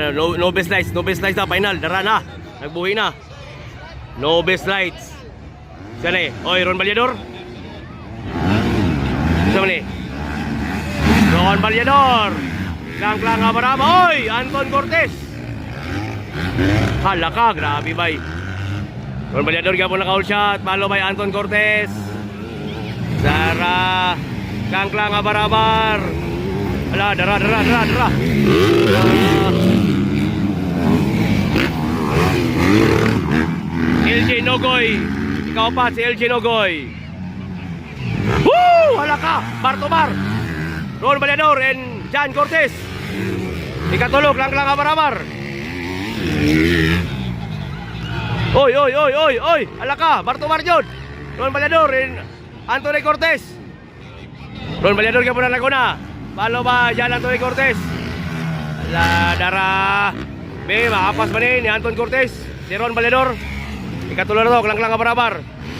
Ano, No, no best lights, no best lights na, final, dara na. Nagbuhi na. No best lights. Saan eh? Oy, Ron Balyador. Saan man eh? Ron Balyador. Klang-klang nga. Oy, Anton Cortez. Hala ka, grabe bay. Ron Balyador ka po naka-all shot. Palo by Anton Cortez. Dara. Klang-klang nga. Hala, dara, dara, dara, dara. Ah. LJ Nogoy. Ikaw pa si LJ Nogoy. Woo! Hala ka! Bar to bar. Ron Balyador and Jan Cortez. Ikatulog lang lang kabaramar. Oy, oy, oy, oy, oy! Hala ka! Bar to bar yun. Ron Balyador and Anthony Cortez. Ron Balyador ka po na Laguna. Palo ba Jan Anthony Cortez? La dara. Be, makapas ba ni Anton Cortez? Si Ron Balyador. Ikatulo na to, klang-klang kabarabar.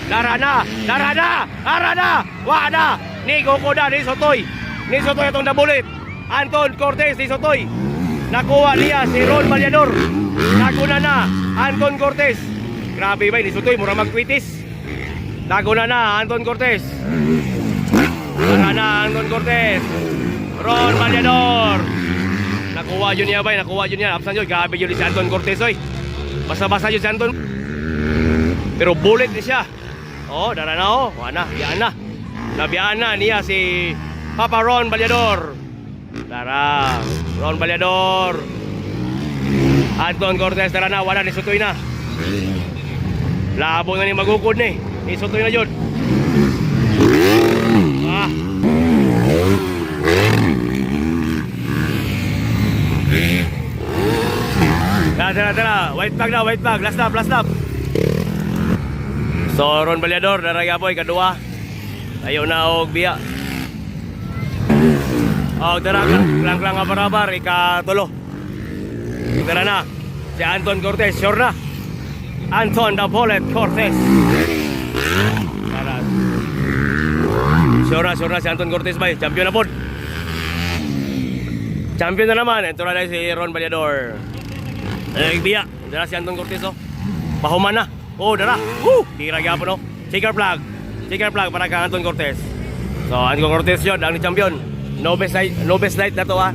Dara na! Dara na! Dara na! Wa! Ni Kokoda, ni Sotoy. Ni Sotoy itong nabulit. Anton Cortez, ni Sotoy. Nakuha niya si Ron Balyador. Naguna na, Anton Cortez. Grabe ba, ni Sotoy, mura magkwitis. Naguna na, Anton Cortez. Dara na, Anton Cortez. Ron Balyador. Nakuha yun niya ba, nakuha yun niya. Apsan yun, grabe yun si Anton Cortez, oy. Basta-basta yun si Anton. Pero bullet ni siya. Oh, dara na oh. Wala na, biyaan na. Nabiyaan na niya si Papa Ron Balyador. Dara, Ron Balyador. Anton Cortez, dara na. Wala, ni Sutoy na. Labo na ni magukod ni. Ni Sutoy na yun. Ah. Tara, tara, tara. White flag na, white flag. Last lap, last lap. So, Ron Balyador, naraya po, ikadua. Ayaw na og biya. Oh, tara, lang lang nga barabar, ikatulo. Tara na. Si Anton Cortez, sure na. Anton the Bullet Cortez. Tara. Sure na, sure na si Anton Cortez ba? Champion na po. Champion na naman. Ito na si Ron Balyador. Ay, biya. Dara si Anton Cortez, oh. Pahuman na. Oh, dara. Woo! Tira gyapon, oh. Shaker flag. Shaker flag para kang Anton Cortez. So, Anton Cortez yun, ang champion. No best light, no best light na to, ah.